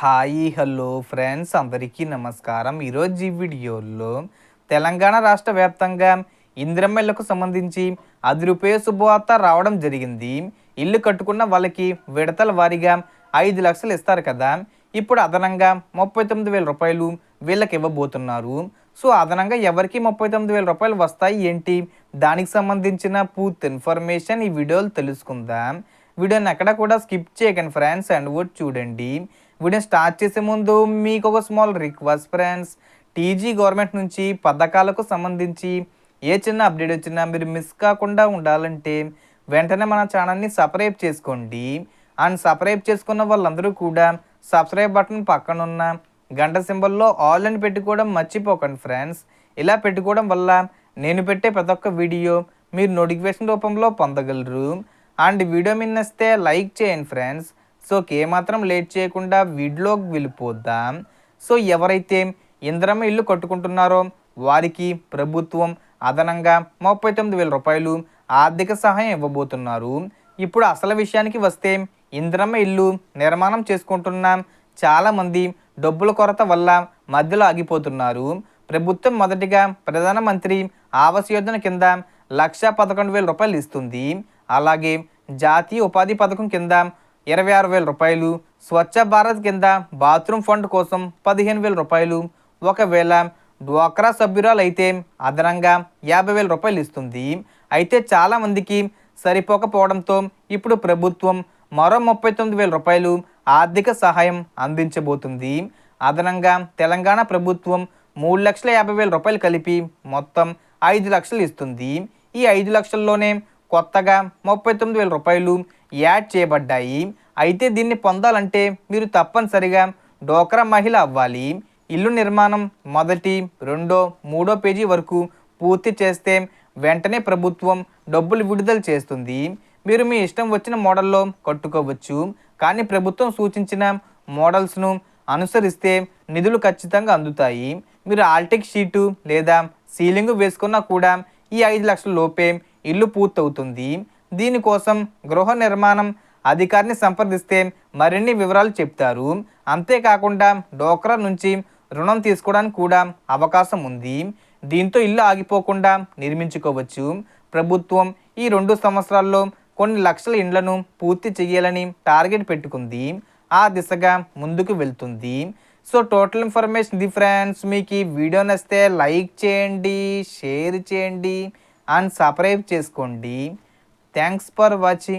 Hi hello friends అందరికీ నమస్కారం. ఈరోజు ఈ వీడియోలో తెలంగాణ రాష్ట్ర వ్యాప్తంగా ఇందిరమ్మ సంబంధించి అది రూపాయ శుభవార్త రావడం జరిగింది. ఇల్లు కట్టుకున్న వాళ్ళకి విడతల వారీగా ఐదు లక్షలు ఇస్తారు కదా. ఇప్పుడు అదనంగా ముప్పై తొమ్మిది వేల రూపాయలు వీళ్ళకి ఇవ్వబోతున్నారు. సో అదనంగా ఎవరికి ముప్పై తొమ్మిది వేల రూపాయలు వస్తాయి ఏంటి? దానికి సంబంధించిన పూర్తి ఇన్ఫర్మేషన్ ఈ వీడియోలు తెలుసుకుందాం. వీడియోని ఎక్కడ కూడా స్కిప్ చేయకండి ఫ్రెండ్స్ అండ్ కూడా చూడండి. వీడియో స్టార్ట్ చేసే ముందు మీకు ఒక small request friends TG government నుంచి పథకాలకు సంబంధించి ఏ చిన్న అప్డేట్ వచ్చినా మీరు మిస్ కాకుండా ఉండాలంటే వెంటనే మన ఛానల్ని సబ్స్క్రైబ్ చేసుకోండి. అండ్ సబ్స్క్రైబ్ చేసుకున్న వాళ్ళందరూ కూడా సబ్స్క్రైబ్ బటన్ పక్కన ఉన్న గంట సింబల్లో ఆల్ అని పెట్టుకోవడం మర్చిపోకండి ఫ్రెండ్స్ ఇలా పెట్టుకోవడం వల్ల నేను పెట్టే ప్రతి ఒక్క వీడియో మీరు నోటిఫికేషన్ రూపంలో పొందగలరు. అండ్ వీడియో మీద లైక్ చేయండి ఫ్రెండ్స్ సో ఏమాత్రం లేట్ చేయకుండా వీడిలోకి వెళ్ళిపోద్దాం? సో ఎవరైతే ఇంద్రమ్మ ఇల్లు కట్టుకుంటున్నారో వారికి ప్రభుత్వం అదనంగా ముప్పై తొమ్మిది వేల రూపాయలు ఆర్థిక సహాయం ఇవ్వబోతున్నారు. ఇప్పుడు అసలు విషయానికి వస్తే ఇంద్రమ్మ ఇల్లు నిర్మాణం చేసుకుంటున్న చాలామంది డబ్బుల కొరత వల్ల మధ్యలో ఆగిపోతున్నారు. ప్రభుత్వం మొదటిగా ప్రధానమంత్రి ఆవాస్ యోజన కింద లక్ష పదకొండు వేల రూపాయలు ఇస్తుంది. అలాగే జాతీయ ఉపాధి పథకం కింద ఇరవై ఆరు వేల రూపాయలు. స్వచ్ఛ భారత్ కింద బాత్రూమ్ ఫండ్ కోసం పదిహేను వేల రూపాయలు. ఒకవేళ డ్వాక్రా సభ్యురాలు అయితే అదనంగా యాభై వేల రూపాయలు ఇస్తుంది. అయితే చాలామందికి సరిపోకపోవడంతో ఇప్పుడు ప్రభుత్వం మరో ముప్పై తొమ్మిది వేల రూపాయలు ఆర్థిక సహాయం అందించబోతుంది. అదనంగా తెలంగాణ ప్రభుత్వం మూడు లక్షల యాభై వేల రూపాయలు కలిపి మొత్తం ఐదు లక్షలు ఇస్తుంది. ఈ ఐదు లక్షల్లోనే కొత్తగా ముప్పై తొమ్మిది వేల రూపాయలు యాడ్ చేయబడ్డాయి. అయితే దీన్ని పొందాలంటే మీరు తప్పనిసరిగా డోక్రా మహిళ అవ్వాలి. ఇల్లు నిర్మాణం మొదటి రెండో మూడో పేజీ వరకు పూర్తి చేస్తే వెంటనే ప్రభుత్వం డబ్బులు విడుదల చేస్తుంది. మీరు మీ ఇష్టం వచ్చిన మోడల్లో కట్టుకోవచ్చు. కానీ ప్రభుత్వం సూచించిన మోడల్స్ను అనుసరిస్తే నిధులు ఖచ్చితంగా అందుతాయి. మీరు ఆల్టిక్ షీటు లేదా సీలింగ్ వేసుకున్నా కూడా ఈ ఐదు లక్షల లోపే ఇల్లు పూర్తవుతుంది. దీనికోసం గృహ నిర్మాణం అధికారిని సంప్రదిస్తే మరిన్ని వివరాలు చెప్తారు. అంతేకాకుండా డోక్రా నుంచి రుణం తీసుకోవడానికి కూడా అవకాశం ఉంది. దీంతో ఇల్లు ఆగిపోకుండా నిర్మించుకోవచ్చు. ప్రభుత్వం ఈ రెండు సంవత్సరాల్లో కొన్ని లక్షల ఇండ్లను పూర్తి చేయాలని టార్గెట్ పెట్టుకుంది. ఆ దిశగా ముందుకు వెళ్తుంది. సో టోటల్ ఇన్ఫర్మేషన్ ఇది ఫ్రెండ్స్. మీకు ఈ వీడియో నచ్చితే లైక్ చేయండి షేర్ చేయండి అండ్ సబ్స్క్రైబ్ చేసుకోండి. thanks for watching